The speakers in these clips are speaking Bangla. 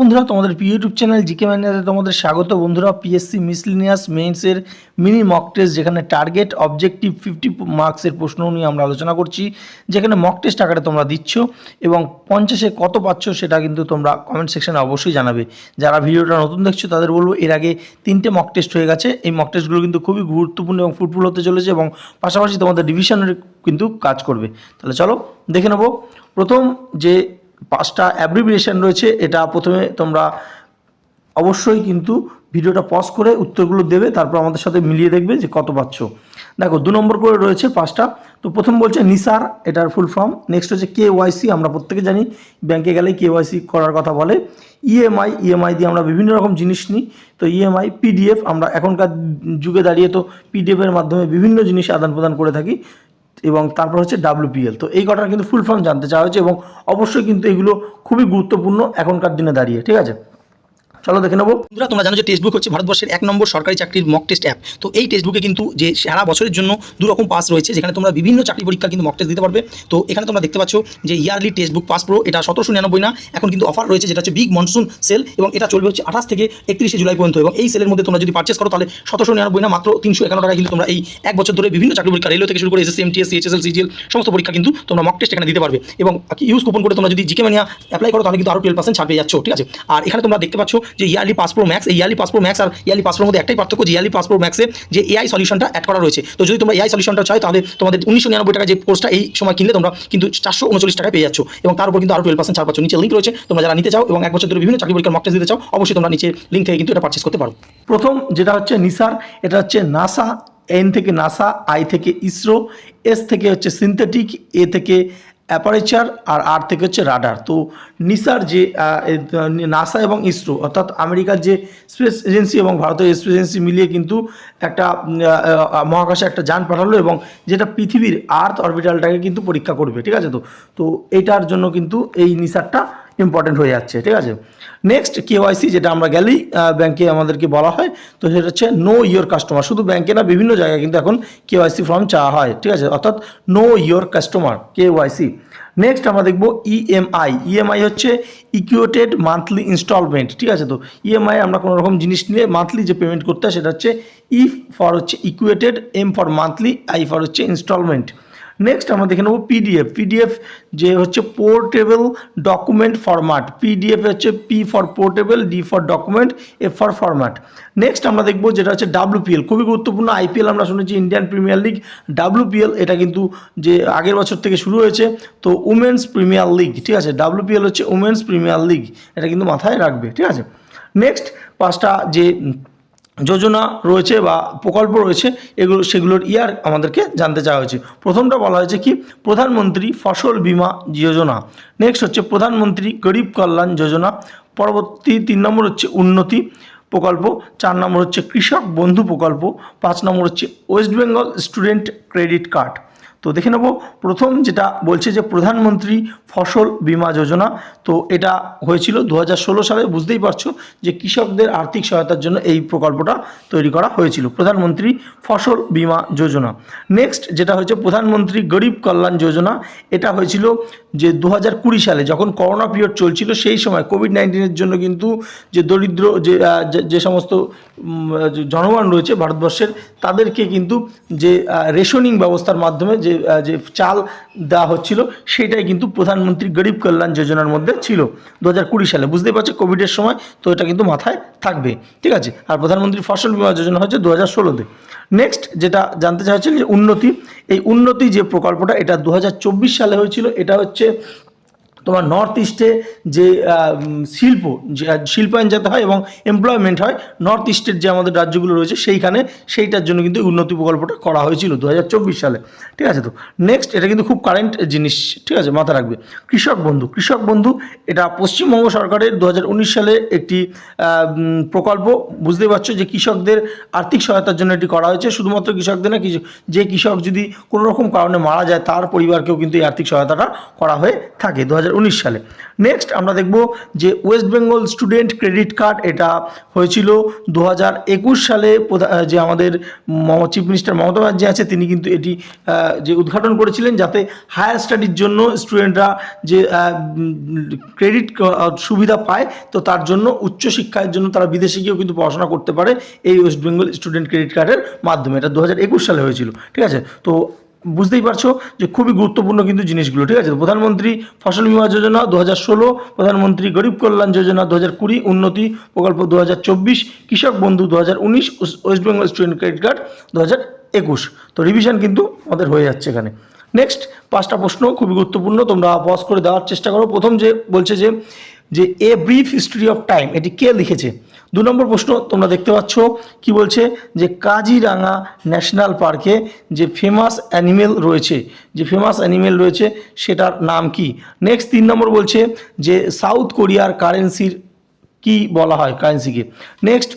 বন্ধুরা, তোমাদের প্রিয় ইউটিউব চ্যানেল জিকে ম্যানেজারে তোমাদের স্বাগত। বন্ধুরা পিএসসি মিসলিনিয়াস মেইনসের মিনি মক টেস্ট যেখানে টার্গেট অবজেক্টিভ ফিফটি মার্কসের প্রশ্ন নিয়ে আমরা আলোচনা করছি, যেখানে মক টেস্ট আকারে তোমরা দিচ্ছ এবং পঞ্চাশে কত পাচ্ছ সেটা কিন্তু তোমরা কমেন্ট সেকশনে অবশ্যই জানাবে। যারা ভিডিওটা নতুন দেখছ, তাদের বলব এর আগে তিনটে মক টেস্ট হয়ে গেছে। এই মক টেস্টগুলো কিন্তু খুবই গুরুত্বপূর্ণ এবং ফুটফুল হতে চলেছে এবং পাশাপাশি তোমাদের ডিভিশনের কিন্তু কাজ করবে। তাহলে চলো দেখে নেব। প্রথম যে পাঁচটা অ্যাব্রিভিয়েশন রয়েছে, এটা প্রথমে তোমরা অবশ্যই কিন্তু ভিডিওটা পজ করে উত্তরগুলো দেবে, তারপর আমাদের সাথে মিলিয়ে দেখবে যে কত পাচ্ছ। দেখো, দু নম্বর করে রয়েছে পাঁচটা। তো প্রথম বলছে নিসার, এটার ফুল ফর্ম নেক্সট হচ্ছে কে ওয়াইসি আমরা প্রত্যেকে জানি ব্যাংকে গেলে কে ওয়াইসি করার কথা বলে। ইএমআই ইএমআই দিয়ে আমরা বিভিন্ন রকম জিনিস নিই। তো ইএমআই পিডিএফ আমরা এখনকার যুগে দাঁড়িয়ে তো পিডিএফের মাধ্যমে বিভিন্ন জিনিস আদান প্রদান করে থাকি। এবং তারপর হচ্ছে ডাব্লিউপিএল তো এই কটার কিন্তু ফুল ফর্ম জানতে চাওয়া হয়েছে এবং অবশ্যই কিন্তু এগুলো খুবই গুরুত্বপূর্ণ এখনকার দিনে দাঁড়িয়ে, ঠিক আছে? চলো দেখে নেব। বন্ধুরা, তোমরা জানো যে টেক্সট বুক হচ্ছে ভারতবর্ষের এক নম্বর সরকারি চাকরির মক টেস্ট অ্যাপ তো এই টেক্সট বুকে কিন্তু যে সারা বছরের জন্য দু রকম পাস রয়েছে, যেখানে তোমরা বিভিন্ন চাকরি পরীক্ষা কিন্তু মক টেস্ট দিতে পারবে। তো এখানে তোমরা দেখতে পাচ্ছ যে yearly textbook pass pro এটা সতেরোশো নিরানব্বই না, এখন কিন্তু অফার রয়েছে, যেটা হচ্ছে বিগ মনসুন সেল এবং এটা চলবে হচ্ছে আঠাশ থেকে একত্রিশে জুলাই পর্যন্ত। এবং এই সেলের মধ্যে তোমরা যদি পার্চেস করো, তাহলে সতেরোশো নিরানব্বই না, মাত্র তিনশো একান্ন টাকা কিন্তু তোমরা এই এক বছর ধরে বিভিন্ন চাকরি পরীক্ষা রেলওয়ে থেকে শুরু করে এসএসসি এমটিএস সিএচএসএল সিজিএল সমস্ত পরীক্ষা কিন্তু তোমরা মক টেস্ট এখানে দিতে পারবে। এবং ইউজ কুপন করে তোমরা যদি জিকে মানিয়া অ্যাপ্লাই করো, তাহলে কিন্তু আরও টুয়েলভ পার্সেন্ট ছাড় পেয়ে যাচ্ছ, ঠিক আছে? আর এখানে তোমরা দেখতে পাচ্ছ যে ইয়ারলি পাস প্রো ম্যাক্স, এই ইয়ারলি পাস প্রো ম্যাক্স আর ইয়ারলি পাসপোর্ট মধ্যে একটাই পার্থক্য যে ইয়ারলি পাস প্রো ম্যাক্সে যে এআই সলিউশনটা অ্যাড করা রয়েছে। তো যদি তোমরা এআই সলিউশনটা চাই তাহলে তোমাদের উনিশশো নিরানব্বই টাকা যে কোর্সটা এই সময় কিনলে তোমরা কিন্তু চারশো উনচল্লিশ টাকায় পেয়ে যাচ্ছ। এবং তার উপর কিন্তু আরও টুয়েলভ পার্সেন্ট ছাড় পাচ্ছ। নিচে লিঙ্ক রয়েছে, তোমরা যারা নিতে চাও এবং এক বছর ধরে বিভিন্ন চাকরি পরীক্ষার মক টেস্ট দিতে চাও, অবশ্যই তোমরা নিচে লিঙ্ক থেকে কিন্তু এটা পার্চেস করতে পারো। প্রথম যেটা হচ্ছে নিসার এটা হচ্ছে নাসা এন থেকে নাসা আই থেকে ইসরো এস থেকে হচ্ছে সিনথেটিক এ থেকে অ্যাপারেচার আর আর থেকে হচ্ছে রাডার। তো নিসার যে নাসা এবং ইসরো, অর্থাৎ আমেরিকার যে স্পেস এজেন্সি এবং ভারতের স্পেস এজেন্সি মিলিয়ে কিন্তু একটা মহাকাশে একটা যান পাঠালো এবং যেটা পৃথিবীর আর্থ অরবিটালটাকে কিন্তু পরীক্ষা করবে, ঠিক আছে তো? তো এটার জন্য কিন্তু এই নিসারটা ইম্পর্টেন্ট হয়ে যাচ্ছে, ঠিক আছে? নেক্সট কেওয়াইসি যেটা আমরা গেলেই ব্যাংকে আমাদেরকে বলা হয়, তো সেটা হচ্ছে নো ইয়োর কাস্টমার শুধু ব্যাংকে না, বিভিন্ন জায়গায় কিন্তু এখন কেওয়াইসি ফর্ম চাওয়া হয়, ঠিক আছে? অর্থাৎ know your customer KYC next আমরা দেখব E ইএমআই ইএমআই হচ্ছে ইকুয়েটেড মান্থলি ইনস্টলমেন্ট ঠিক আছে তো? ইএমআই আমরা কোনো রকম জিনিস নিয়ে মান্থলি যে পেমেন্ট করতে হয় সেটা হচ্ছে ই ফর হচ্ছে equated M for monthly I for হচ্ছে ইনস্টলমেন্ট নেক্সট আমরা দেখে নেব পিডিএফ পিডিএফ যে হচ্ছে পোর্টেবল ডকুমেন্ট ফরম্যাট পিডিএফ হচ্ছে P for portable D for document F for format next আমরা দেখব যেটা হচ্ছে ডাব্লুপিএল খুবই গুরুত্বপূর্ণ আইপিএল আমরা শুনেছি ইন্ডিয়ান প্রিমিয়ার লিগ ডাব্লুপিএল এটা কিন্তু যে আগের বছর থেকে শুরু হয়েছে, তো উমেন্স প্রিমিয়ার লিগ ঠিক আছে? ডাব্লুপিএল হচ্ছে উমেন্স প্রিমিয়ার লিগ এটা কিন্তু মাথায় রাখবে, ঠিক আছে? নেক্সট পাঁচটা যে যোজনা রয়েছে বা প্রকল্প রয়েছে, এগুলো সেগুলোর ইয়ার আমাদেরকে জানতে চাওয়া হয়েছে। প্রথমটা বলা হয়েছে কি, প্রধানমন্ত্রী ফসল বীমা যোজনা। নেক্সট হচ্ছে প্রধানমন্ত্রী গরিব কল্যাণ যোজনা। পরবর্তী তিন নম্বর হচ্ছে উন্নতি প্রকল্প। চার নম্বর হচ্ছে কৃষক বন্ধু প্রকল্প। পাঁচ নম্বর হচ্ছে West Bengal student credit card. তো দেখে নেব। প্রথম যেটা বলছে যে প্রধানমন্ত্রী ফসল বীমা যোজনা, তো এটা হয়েছিল দু হাজার ষোলো সালে, বুঝতেই পারছ যে কৃষকদের আর্থিক সহায়তার জন্য এই প্রকল্পটা তৈরি করা হয়েছিল, প্রধানমন্ত্রী ফসল বীমা যোজনা। নেক্সট যেটা হয়েছে প্রধানমন্ত্রী গরিব কল্যাণ যোজনা, এটা হয়েছিল যে দু হাজার কুড়ি সালে, যখন করোনা পিরিয়ড চলছিল সেই সময়, কোভিড নাইন্টিনের জন্য কিন্তু যে দরিদ্র, যে যে- যে সমস্ত জনগণ রয়েছে ভারতবর্ষের, তাদেরকে কিন্তু যে রেশনিং ব্যবস্থার মাধ্যমে যে আহ, যে চাল দেওয়া হচ্ছিল সেটাই কিন্তু প্রধানমন্ত্রী গরিব কল্যাণ যোজনার মধ্যে ছিল দু হাজার কুড়ি সালে। বুঝতেই পারছ কোভিডের সময় তো এটা কিন্তু মাথায় থাকবে। ঠিক আছে? আর প্রধানমন্ত্রী ফসল বীমা যোজনা হচ্ছে দু হাজার ষোলোতে। নেক্সট যেটা জানতে চাইছিল যে উন্নতি এই উন্নতি যে প্রকল্পটা এটা দু হাজার চব্বিশ সালে হয়েছিল এটা হচ্ছে তোমার নর্থ ইস্টে যে শিল্প, যে শিল্পায়ন যাতে হয় এবং এমপ্লয়মেন্ট হয় নর্থ ইস্টের যে আমাদের রাজ্যগুলো রয়েছে সেইখানে সেইটার জন্য কিন্তু উন্নতি প্রকল্পটা করা হয়েছিল দু হাজার চব্বিশ সালে। ঠিক আছে তো? নেক্সট এটা কিন্তু খুব কারেন্ট জিনিস, ঠিক আছে মাথা রাখবে। কৃষক বন্ধু কৃষক বন্ধু, এটা পশ্চিমবঙ্গ সরকারের দু হাজার উনিশ সালে একটি প্রকল্প। বুঝতেই পারছ যে কৃষকদের আর্থিক সহায়তার জন্য এটি করা হয়েছে। শুধুমাত্র কৃষকদের না যে কৃষক যদি কোনো রকম কারণে মারা যায়, তার পরিবারকেও কিন্তু এই আর্থিক সহায়তাটা করা হয়ে থাকে। দু হাজার সালে। নেক্সট আমরা দেখব যে West Bengal student credit card এটা হয়েছিল দু হাজার একুশ সালে যে আমাদের চিফ মিনিস্টার মমতা ব্যানার্জি আছে, তিনি কিন্তু এটি যে উদ্ঘাটন করেছিলেন যাতে হায়ার স্টাডির জন্য স্টুডেন্টরা যে ক্রেডিট সুবিধা পায়, তো তার জন্য উচ্চশিক্ষার জন্য তারা বিদেশে গিয়েও কিন্তু পড়াশোনা করতে পারে এই ওয়েস্ট বেঙ্গল স্টুডেন্ট ক্রেডিট কার্ডের মাধ্যমে। এটা দু হাজার একুশ সালে হয়েছিল, ঠিক আছে? তো বুঝতেই পারছ যে খুবই গুরুত্বপূর্ণ কিন্তু জিনিসগুলো, ঠিক আছে? প্রধানমন্ত্রী ফসল বীমা যোজনা দু ষোলো, প্রধানমন্ত্রী গরিব কল্যাণ যোজনা দু হাজার কুড়ি, উন্নতি প্রকল্প দু হাজার চব্বিশ, কৃষক বন্ধু দু হাজার উনিশ West Bengal student credit card দু হাজার একুশ। তো রিভিশন কিন্তু আমাদের হয়ে যাচ্ছে এখানে। নেক্সট পাঁচটা প্রশ্ন খুবই গুরুত্বপূর্ণ, তোমরা পজ করে দেওয়ার চেষ্টা করো। প্রথম যে বলছে যে যে a brief history of time এটি কে লিখেছে? দু নম্বর প্রশ্ন তোমরা দেখতে পাচ্ছ, কি বলছে যে কাজিরাঙা ন্যাশনাল পার্কে যে ফেমাস অ্যানিমেল রয়েছে, যে ফেমাস অ্যানিমেল রয়েছে সেটার নাম কি? নেক্সট তিন নম্বর বলছে যে সাউথ কোরিয়ার কারেন্সির কি বলা হয় কারেন্সিকে নেক্সট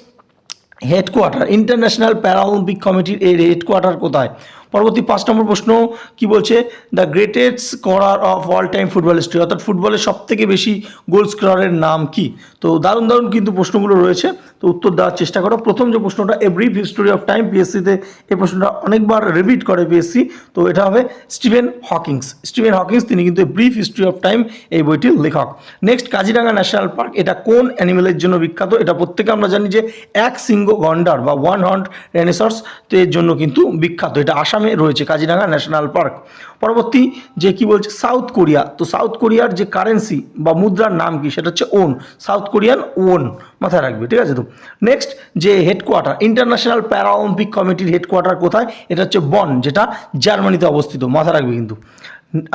হেডকোয়ার্টার ইন্টারন্যাশনাল প্যারাঅলিম্পিক কমিটির এর হেডকোয়ার্টার কোথায়? পরবর্তী পাঁচ নম্বর প্রশ্ন, কি বলছে? The greatest scorer of all time football history অর্থাৎ ফুটবলের সব থেকে বেশি গোল স্কোরারের নাম কি? তো দারুণ দারুণ কিন্তু প্রশ্নগুলো রয়েছে, তো উত্তর দেওয়ার চেষ্টা করো। প্রথম যে প্রশ্নটা a brief history of time পিএসসিতে এই প্রশ্নটা অনেকবার রিপিট করে পিএসসি তো এটা হবে স্টিভেন হকিংস স্টিভেন হকিংস তিনি কিন্তু ব্রিফ হিস্ট্রি অফ টাইম এই বইটির লেখক। নেক্সট কাজিরাঙ্গা ন্যাশনাল পার্ক এটা কোন অ্যানিমেলের জন্য বিখ্যাত? এটা প্রত্যেকে আমরা জানি যে এক সিংহ গন্ডার বা ওয়ান হর্ন রেনেসর্স এর জন্য কিন্তু বিখ্যাত। এটা আসামে রয়েছে কাজিরাঙ্গা ন্যাশনাল পার্ক। পরবর্তী যে কি বলছে, সাউথ কোরিয়া। তো সাউথ কোরিয়ার যে কারেন্সি বা মুদ্রার নাম কি, সেটা হচ্ছে ওন। সাউথ কোরিয়ান ওন মাথায় রাখবে, ঠিক আছে তো? নেক্সট যে হেডকোয়ার্টার ইন্টারন্যাশনাল প্যারাঅলিম্পিক কমিটির হেডকোয়ার্টার কোথায়? এটা হচ্ছে বন, যেটা জার্মানিতে অবস্থিত, মাথায় রাখবে কিন্তু।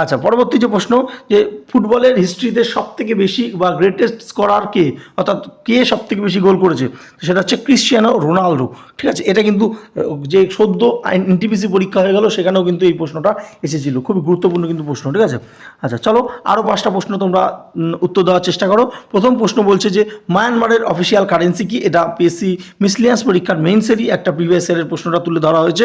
আচ্ছা পরবর্তী যে প্রশ্ন, যে ফুটবলের হিস্ট্রিতে সব থেকে বেশি বা গ্রেটেস্ট স্কোরার কে, অর্থাৎ কে সব থেকে বেশি গোল করেছে? সেটা হচ্ছে ক্রিশ্চিয়ানো রোনাল্ডো ঠিক আছে? এটা কিন্তু, যে সদ্য এনটিপিসি পরীক্ষা হয়ে গেল, সেখানেও কিন্তু এই প্রশ্নটা এসেছিল। খুবই গুরুত্বপূর্ণ কিন্তু প্রশ্ন, ঠিক আছে? আচ্ছা চলো আরও পাঁচটা প্রশ্ন তোমরা উত্তর দেওয়ার চেষ্টা করো। প্রথম প্রশ্ন বলছে যে, মায়ানমারের অফিসিয়াল কারেন্সি কি? এটা পিএসসি মিসলিয়ান্স পরীক্ষার মেইনসেরই একটা প্রিভিয়াস ইয়ারের প্রশ্নটা তুলে ধরা হয়েছে।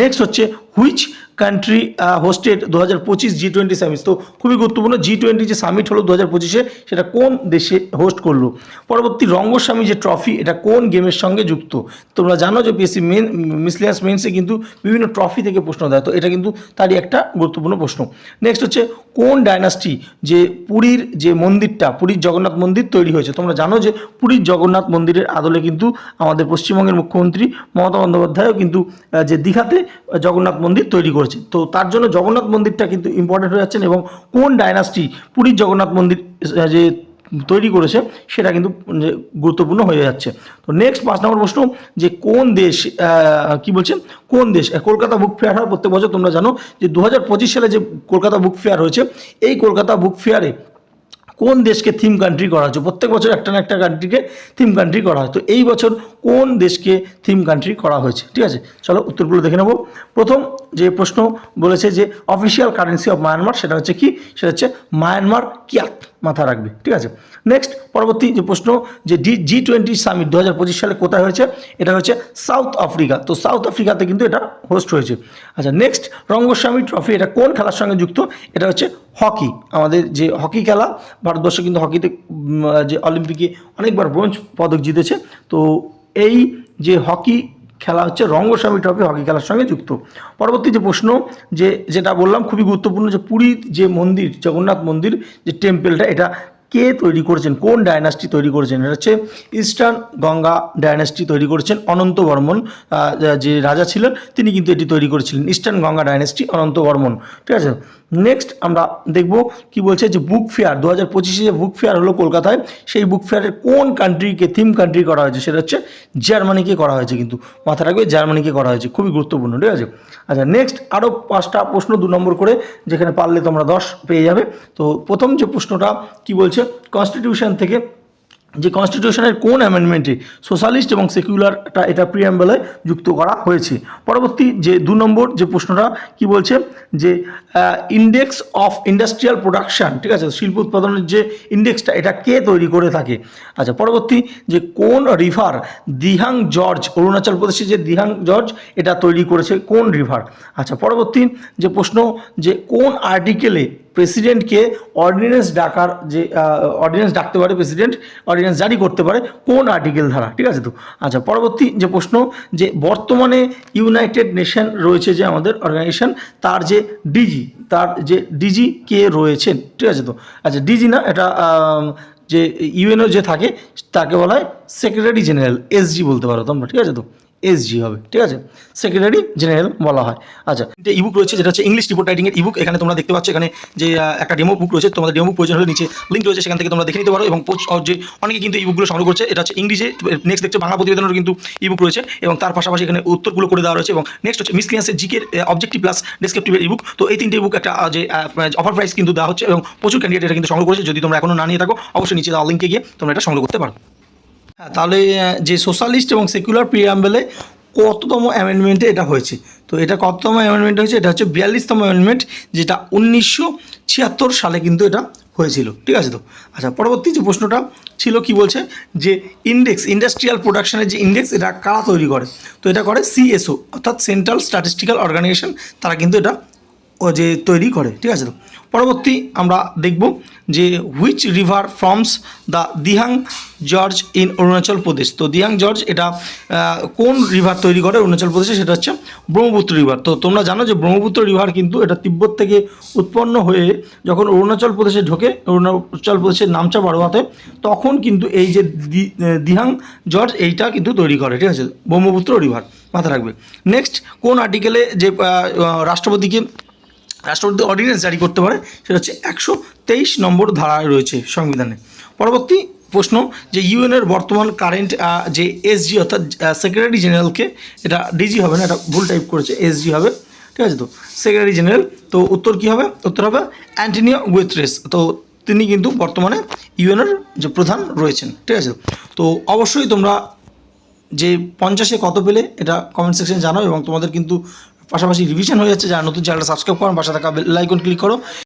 নেক্সট হচ্ছে হুইচ কান্ট্রি হোস্টেড দু হাজার পঁচিশ জি টোয়েন্টি সামিট তো খুবই গুরুত্বপূর্ণ জি টোয়েন্টি যে সামিট হলো দু হাজার পঁচিশে, সেটা কোন দেশে হোস্ট করল? পরবর্তী রঙ্গস্বামী যে ট্রফি এটা কোন গেমের সঙ্গে যুক্ত? তোমরা জানো যে পিএসসি মেন মিসলিয়াস মেন্সে কিন্তু বিভিন্ন ট্রফি থেকে প্রশ্ন দেয়, তো এটা কিন্তু তারই একটা গুরুত্বপূর্ণ প্রশ্ন। নেক্সট হচ্ছে, কোন ডায়নাস্টি যে পুরীর যে মন্দিরটা, পুরীর জগন্নাথ মন্দির তৈরি হয়েছে? তোমরা জানো যে পুরীর জগন্নাথ মন্দিরের আদলে কিন্তু আমাদের পশ্চিমবঙ্গের মুখ্যমন্ত্রী মমতা বন্দ্যোপাধ্যায়ও কিন্তু যে দীঘাতে জগন্নাথ মন্দির তৈরি করেছে। তো তার জন্য জগন্নাথ মন্দিরটা কিন্তু ইম্পর্টেন্ট হয়ে যাচ্ছেন এবং কোন ডায়নাস্টি পুরীর জগন্নাথ মন্দির যে তৈরি করেছে, সেটা কিন্তু গুরুত্বপূর্ণ হয়ে যাচ্ছে। তো নেক্সট পাঁচ নম্বর প্রশ্ন, যে কোন দেশ কি বলছেন কোন দেশ? কলকাতা বুক ফেয়ার হয় প্রত্যেক বছর, তোমরা জানো যে দু হাজার পঁচিশ সালে যে কলকাতা বুক ফেয়ার হয়েছে, এই কলকাতা বুক ফেয়ারে কোন দেশকে থিম কান্ট্রি করা হয়েছে? প্রত্যেক বছর একটা না একটা কান্ট্রিকে থিম কান্ট্রি করা হয়। তো এই বছর কোন দেশকে থিম কান্ট্রি করা হয়েছে? ঠিক আছে? চলো উত্তরগুলো দেখে নেব। প্রথম যে প্রশ্ন বলেছে যে অফিসিয়াল কারেন্সি অফ মায়ানমার সেটা হচ্ছে কি? সেটা হচ্ছে মায়ানমার কিয়াত মাথা রাখবে, ঠিক আছে? নেক্সট পরবর্তী যে প্রশ্ন, যে ডি জি টোয়েন্টি সামিট দু হাজার পঁচিশ সালে কোথায় হয়েছে? এটা হচ্ছে সাউথ আফ্রিকা তো সাউথ আফ্রিকাতে কিন্তু এটা হোস্ট হয়েছে। আচ্ছা নেক্সট রঙ্গস্বামী ট্রফি এটা কোন খেলার সঙ্গে যুক্ত? এটা হচ্ছে হকি আমাদের যে হকি খেলা, ভারতবর্ষ কিন্তু হকিতে যে অলিম্পিকে অনেকবার ব্রোঞ্জ পদক জিতেছে। তো এই যে হকি খেলা হচ্ছে রঙ্গস্বামী ট্রফি, হকি খেলার সঙ্গে যুক্ত। পরবর্তী যে প্রশ্ন, যে যেটা বললাম, খুবই গুরুত্বপূর্ণ যে পুরীর যে মন্দির, জগন্নাথ মন্দির, যে টেম্পেলটা, এটা কে তৈরি করেছেন? কোন ডায়নাস্টি তৈরি করেছেন? এটা হচ্ছে ইস্টার্ন গঙ্গা ডায়নাস্টি তৈরি করেছেন অনন্ত বর্মন। যে রাজা ছিলেন, তিনি কিন্তু এটি তৈরি করেছিলেন। Eastern Ganga dynasty Ananta Varman. ঠিক আছে? নেক্সট আমরা দেখব কি বলছে যে বুক ফেয়ার দু হাজার পঁচিশে যে বুক ফেয়ার হলো কলকাতায়, সেই বুক ফেয়ারের কোন কান্ট্রিকে থিম কান্ট্রি করা হয়েছে? সেটা হচ্ছে জার্মানিকে করা হয়েছে কিন্তু। মাথা রাখবে জার্মানিকে করা হয়েছে। খুবই গুরুত্বপূর্ণ, ঠিক আছে? আচ্ছা নেক্সট আরও পাঁচটা প্রশ্ন, দু নম্বর করে, যেখানে পারলে তোমরা দশ পেয়ে যাবে। তো প্রথম যে প্রশ্নটা কি বলছে কনস্টিটিউশন থেকে যে কনস্টিটিউশনের কোন অ্যামেন্ডমেন্টে সোশ্যালিস্ট এবং সেকুলারটা এটা প্রিয়াম্বেলায় যুক্ত করা হয়েছে। পরবর্তী যে দু নম্বর যে প্রশ্নটা, কি বলছে? যে ইন্ডেক্স অফ ইন্ডাস্ট্রিয়াল প্রোডাকশন ঠিক আছে? শিল্প উৎপাদনের যে ইন্ডেক্সটা এটা কে তৈরি করে থাকে? আচ্ছা পরবর্তী যে কোন রিভার দিহাং জর্জ, অরুণাচল প্রদেশে যে দিহাং জর্জ, এটা তৈরি করেছে কোন রিভার আচ্ছা পরবর্তী যে প্রশ্ন, যে কোন আর্টিকেলে প্রেসিডেন্টকে অর্ডিন্যান্স ডাকার যে অর্ডিন্যান্স ডাকতে পারে প্রেসিডেন্ট, অর্ডিন্যান্স জারি করতে পারে কোন আর্টিকেল ধারা ঠিক আছে তো? আচ্ছা পরবর্তী যে প্রশ্ন, যে বর্তমানে ইউনাইটেড নেশন রয়েছে যে আমাদের অর্গানাইজেশন, তার যে ডিজি, তার যে ডিজি কে রয়েছেন, ঠিক আছে তো? আচ্ছা ডিজি না, এটা যে ইউএনও যে থাকে, তাকে বলা হয় সেক্রেটারি জেনারেল এসজি বলতে পারো তোমরা, ঠিক আছে তো? এসজি হবে, ঠিক আছে? সেক্রেটারি জেনারেল বলা হয়। আচ্ছা তিনটে ইবুক রয়েছে, যেটা হচ্ছে ইংলিশ রিপোর্ট রাইটিং এর ইবুক এখানে তোমরা দেখতে পাচ্ছ এখানে যে একটা ডেমো বুক রয়েছে, তোমাদের ডেমো বুক প্রয়োজন হলে নিচে লিঙ্ক রয়েছে, সেখান থেকে তোমরা দেখে নিতে পারো এবং যে অনেকে কিন্তু ইবুকগুলো সংগ্রহ করছে, এটা হচ্ছে ইংলিশে নেক্সট দেখছে বাংলা প্রতিবেদনের কিন্তু ইবুক রয়েছে এবং তার পাশাপাশি এখানে উত্তরগুলো করে দেওয়া রয়েছে এবং নেক্সট হচ্ছে মিসক্রিয়ান্সের জিকের অবজেক্টিভ প্লাস ডেসক্রিপটিভের ইবুক তো এই তিনটে ইবুক একটা যে অফার প্রাইস কিন্তু দেওয়া হচ্ছে এবং প্রচুর ক্যান্ডিডেট এটা কিন্তু সংগ্রহ করেছে, যদি তোমরা এখনও না নিয়ে থাকো, অবশ্যই নিচে দেওয়া লিঙ্কে গিয়ে তোমরা এটা সংগ্রহ করতে পারো। হ্যাঁ তাহলে যে সোশ্যালিস্ট এবং সেকুলার প্রিয়াম্বেলে কততম অ্যামেন্ডমেন্টে এটা হয়েছে? তো এটা কততম অ্যামেন্ডমেন্ট হয়েছে? এটা হচ্ছে বিয়াল্লিশতম অ্যামেন্ডমেন্ট যেটা উনিশশো ছিয়াত্তর সালে কিন্তু এটা হয়েছিল। ঠিক আছে তো? আচ্ছা পরবর্তী যে প্রশ্নটা ছিল কি বলছে? যে ইন্ডেক্স ইন্ডাস্ট্রিয়াল প্রোডাকশনের যে ইন্ডেক্স এটা কারা তৈরি করে? তো এটা করে সিএসও অর্থাৎ সেন্ট্রাল স্ট্যাটিস্টিক্যাল অর্গানাইজেশন তারা কিন্তু এটা যে তৈরি করে, ঠিক আছে তো? পরবর্তী আমরা দেখব যে which river forms the Dihang gorge in Arunachal Pradesh তো দিহাং জর্জ এটা কোন রিভার তৈরি করে অরুণাচল প্রদেশে সেটা হচ্ছে ব্রহ্মপুত্র রিভার তো তোমরা জানো যে ব্রহ্মপুত্র রিভার কিন্তু এটা তিব্বত থেকে উৎপন্ন হয়ে যখন অরুণাচল প্রদেশে ঢোকে অরুণাচল প্রদেশের নামচা বাড়োয়াতে তখন কিন্তু এই যে দিহাং জর্জ এইটা কিন্তু তৈরি করে, ঠিক আছে? ব্রহ্মপুত্র রিভার মাথা রাখবে। নেক্সট কোন আর্টিকেলে যে রাষ্ট্রপতিকে রাষ্ট্রপতি অর্ডিন্যান্স জারি করতে পারে, সেটা হচ্ছে একশো তেইশ নম্বর ধারায় রয়েছে সংবিধানে। পরবর্তী প্রশ্ন, যে ইউএনের বর্তমান কারেন্ট যে এসজি অর্থাৎ সেক্রেটারি জেনারেলকে এটা ডিজি হবে না, এটা ভুল টাইপ করেছে এসজি হবে, ঠিক আছে তো? সেক্রেটারি জেনারেল তো উত্তর কী হবে? উত্তর হবে অ্যান্টনিও গুয়েত্রেস, তো তিনি কিন্তু বর্তমানে ইউএনের যে প্রধান রয়েছেন, ঠিক আছে তো? অবশ্যই তোমরা যে পঞ্চাশে কত পেলে, এটা কমেন্ট সেকশানে জানাও এবং তোমাদের কিন্তু পাশাপাশি রিভিশন হয়ে যাচ্ছে। যারা নতুন চ্যানেলটা সাবস্ক্রাইব করো পাশে থাকা বেল আইকন ক্লিক করো।